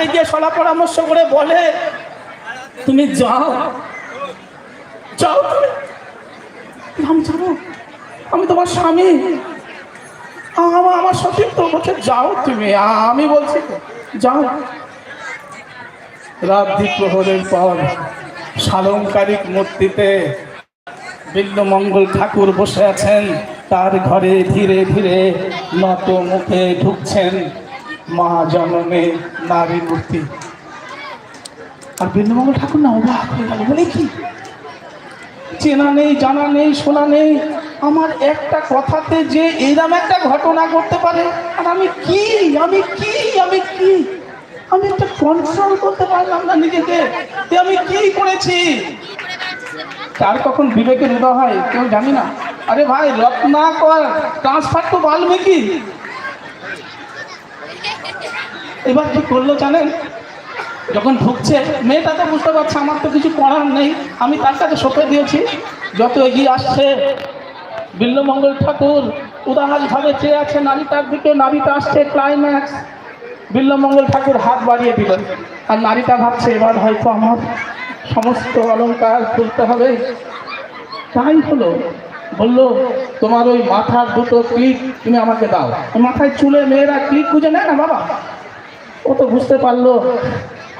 ঘরে গিয়ে সলা পরামর্শ করে বলে, তুমি যাও যাও তুমি। আমি আমি তোমার স্বামী। আমার আমার তো বলছে যাও তুমি। আমি বলছি, যাও। রাত্রি প্রহরের পর সালঙ্কারিক মূর্তিতে বিল্লমঙ্গল ঠাকুর বসে আছেন। তার ঘরে ধীরে ধীরে নত মুখে ঢুকছেন মা জনমে নারী মূর্তি। আর বিল্লমঙ্গল ঠাকুর না অবাক হয়ে গেল, বলে কি? চেনা নেই, জানা নেই, শোনা নেই। আমার একটা কথাতে যে এরকম একটা ঘটনা করতে পারে, আর আমি কি? আমি কি? আমি কি? আমি একটা কন্ট্রোল করতে পারলাম না নিজেকে। যে আমি কি করেছি? তার কখন বিবেকের উদয় হয়, কেউ জানি না। আরে ভাই, রত্নাকর, ট্রান্সফার তো বাল্মীকি। এবার কি করল জানেন? যখন ঢুকছে মেয়েটা তো বুঝতে পারছে আমার তো কিছু করার নেই। আমি তার কাছে সঁপে দিয়েছি। যত এগিয়ে আসছে, বিল্লমঙ্গল ঠাকুর উদাহাসভাবে চেয়ে আছে, নারীটার দিকে নারীটা আসছে ক্লাইম্যাক্স বিল্লমঙ্গল ঠাকুর হাত বাড়িয়ে দিলেন আর নারীটা ভাবছে, এবার হয়তো আমার সমস্ত অলঙ্কার তুলতে হবে। তাই হলো বলল, তোমার ওই মাথার দুটো ক্লিপ তুমি আমাকে দাও। মাথায় চুলে মেয়েরা ক্লিপ খুঁজে নেয় না বাবা? ও তো বুঝতে পারল,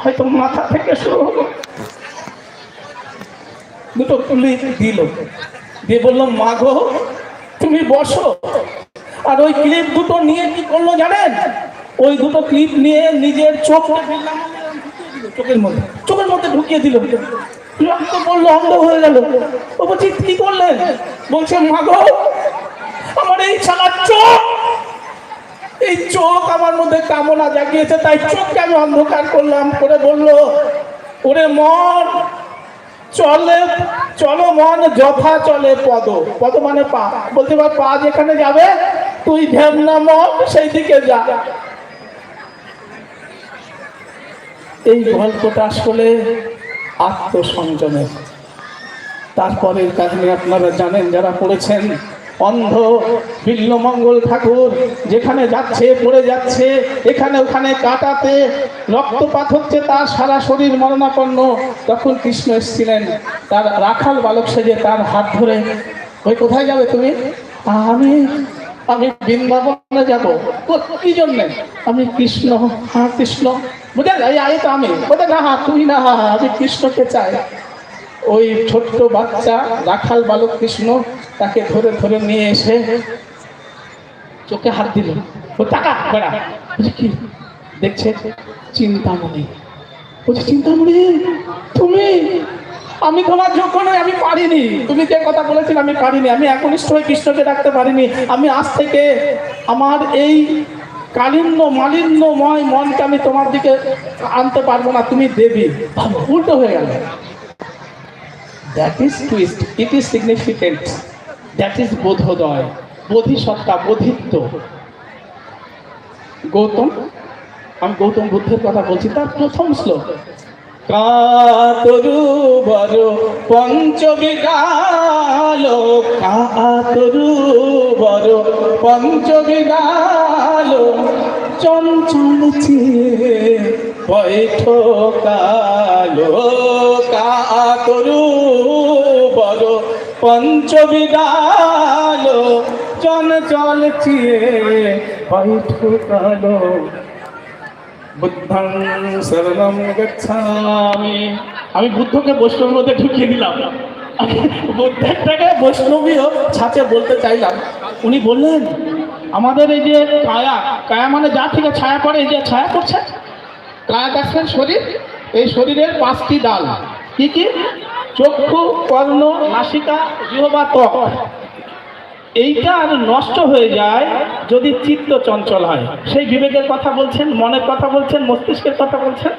হয়তো মাথা থেকে শুরু হলো। দুটো ক্লিপ দিল। দিয়ে বলল মাগো তুমি বসো। আর ওই ক্লিপ দুটো নিয়ে কি করল জানেন? ওই দুটো ক্লিপ নিয়ে নিজের চোখ চোখের মধ্যে চোখের মধ্যে ঢুকিয়ে দিল। পড়ল অন্ধ হয়ে গেল। ও বলছি, কি করলেন? বলছে মাগো, আমার এই ছাড়ার চোখ, এই চোখ আমার মধ্যে কামনা জাগিয়েছে, তাই চোখকে আমি অন্ধকার করলাম। করে বলল, ওরে মন, চলে, চলো মন, যথা চলে পদ। পদ মানে পা। বলতে পার, পা যেখানে যাবে, তুই ধ্যানা মন, সেই দিকে যা। এই গল্পটা আসলে আত্মসংযমের তারপরের কাহিনী আপনারা জানেন, যারা পড়েছেন অন্ধ বিল্লমঙ্গল ঠাকুর, যেখানে যাচ্ছে, পড়ে যাচ্ছে, এখানে ওখানে কাটাতে, রক্তপাত হচ্ছে তার সারা শরীর মরণাপন্ন। তখন কৃষ্ণ এসেছিলেন, তার রাখাল বালক সেজে তার হাত ধরে, ওই কোথায় যাবে তুমি? আমি আমি বৃন্দাবনে যাব। কি জন্যে? আমি কৃষ্ণ হ্যাঁ কৃষ্ণ। বুঝলেন এই আয় তো আমি। বলে না হা তুমি না হা আমি কৃষ্ণকে চাই। ওই ছোট্ট বাচ্চা রাখাল বালক কৃষ্ণ তাকে ধরে ধরে নিয়ে এসে চোখে হাত দিল। ও টাকা বেড়া। বলছি, কি? দেখছে চিন্তামণি। বলছি, চিন্তামণি, তুমি? আমি তোমার নই, আমি পারিনি। তুমি যে কথা বলেছিলে, আমি পারিনি। আমি একনিষ্ঠ হয়ে কৃষ্ণকে ডাকতে পারিনি। আমি আজ থেকে আমার এই কালিন্য মালিন্যময় মনকে আমি তোমার দিকে আনতে পারব না। তুমি দেবী। উল্টো হয়ে গেল। That is twist it is significant that is বোধোদয় বোধিসত্তা বোধিত্ব গৌতম আমি গৌতম বুদ্ধের কথা বলছি, তার প্রথম শ্লোক। কাতরু বর পঞ্চবিগাল কাতরু বর পঞ্চবিগাল চঞ্চল চিয়ে বৈঠো পঞ্চবিগাল চঞ্চল চিয়ে বৈঠো কালো। বুদ্ধং শরণম গচ্ছামি। আমি বুদ্ধকে বৈষ্ণবের মধ্যে ঢুকিয়ে দিলাম। বুদ্ধেরটাকে বৈষ্ণবীও ছাঁচে বলতে চাইলাম। উনি বললেন, আমাদের এই যে কায়া কায়া মানে যা থেকে ছায়া পড়ে, এই যে ছায়া পড়ছে। কায়া দেখছেন শরীর, এই শরীরের পাঁচটি ডাল। কি কি? চক্ষু, কর্ণ, নাসিকা, জিহবা, ত্বক। এইটা আর নষ্ট হয়ে যায় যদি চিত্ত চঞ্চল হয়। সেই বিবেকের কথা বলছেন, মনের কথা বলছেন, মস্তিষ্কের কথা বলছেন।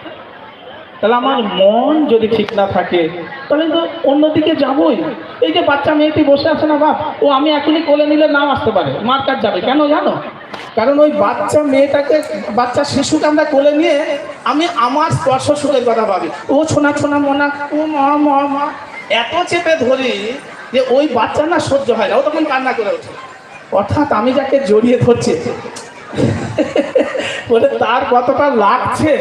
তাহলে আমার মন যদি ঠিক না থাকে, তাহলে তো অন্যদিকে যাবই। এই যে বাচ্চা মেয়েটি বসে আছে না বাপ, ও আমি এখনই কোলে নিলে নাও আসতে পারে। মার কাজ যাবে। কেন জানো? কারণ ওই বাচ্চা মেয়েটাকে, বাচ্চা শিশুকে আমরা কোলে নিয়ে আমি আমার স্পর্শ সুখের কথা ভাবি। ও ছোনা ছোনা মোনা, ও মা মা মা। এত চেপে ধরি যে ওই বাচ্চা না সহ্য হয় না। ও তখন কান্না করে ওঠে। অর্থাৎ আমি যাকে জড়িয়ে ধরছি, বলে তার কতটা লাগছে?